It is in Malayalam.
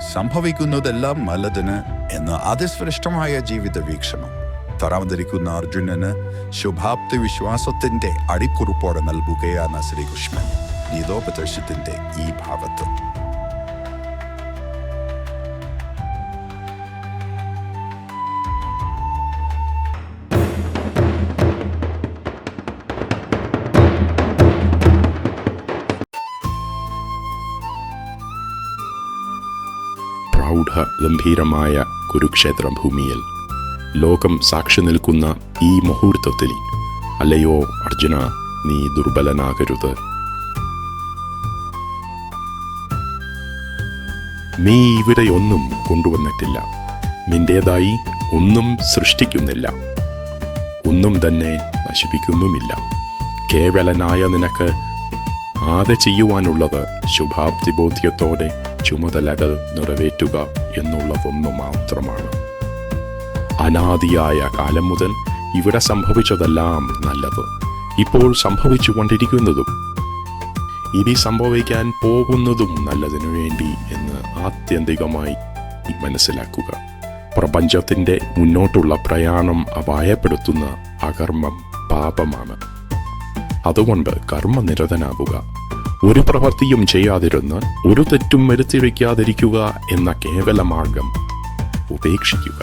സംഭവിക്കുന്നതെല്ലാം നല്ലതിന് എന്ന അതിശ്രേഷ്ഠമായ ജീവിത വീക്ഷണം തറാമതിരിക്കുന്ന അർജുനന് ശുഭാപ്തി വിശ്വാസത്തിന്റെ അടിക്കുറിപ്പോടെ നൽകുകയാണ് ശ്രീകൃഷ്ണൻ. ഗീതോപദേശത്തിന്റെ ഈ ഭാവത്ത് പ്രൗഢ ഗംഭീരമായ കുരുക്ഷേത്ര ഭൂമിയിൽ ലോകം സാക്ഷി നിൽക്കുന്ന ഈ മുഹൂർത്തത്തിൽ അല്ലയോ അർജുന നീ ദുർബലനാകരുത്. നീ ഇവിടെയൊന്നും കൊണ്ടുവന്നിട്ടില്ല. നിന്റേതായി ഒന്നും സൃഷ്ടിക്കുന്നില്ല. ഒന്നും തന്നെ നശിപ്പിക്കുന്നുമില്ല. കേവലനായ നിനക്ക് ആദ ചെയ്യുവാനുള്ളത് ശുഭാപ്തി ബോധ്യത്തോടെ ചുമതലകൾ നിറവേറ്റുക എന്നുള്ളതൊന്നു മാത്രമാണ്. അനാദിയായ കാലം മുതൽ ഇവിടെ സംഭവിച്ചതെല്ലാം നല്ലത് ഇപ്പോൾ സംഭവിച്ചുകൊണ്ടിരിക്കുന്നതും ഇനി സംഭവിക്കാൻ പോകുന്നതും നല്ലതിനു വേണ്ടി എന്ന് ആത്യന്തികമായി മനസ്സിലാക്കുക. പ്രപഞ്ചത്തിന്റെ മുന്നോട്ടുള്ള പ്രയാണം അപായപ്പെടുത്തുന്ന അകർമ്മം പാപമാണ്. അതുകൊണ്ട് കർമ്മനിരതനാകുക ഒരു പ്രവൃത്തിയും ചെയ്യാതിരുന്ന് ഒരു തെറ്റും വരുത്തി വയ്ക്കാതിരിക്കുക എന്ന കേവല മാർഗം ഉപേക്ഷിക്കുക.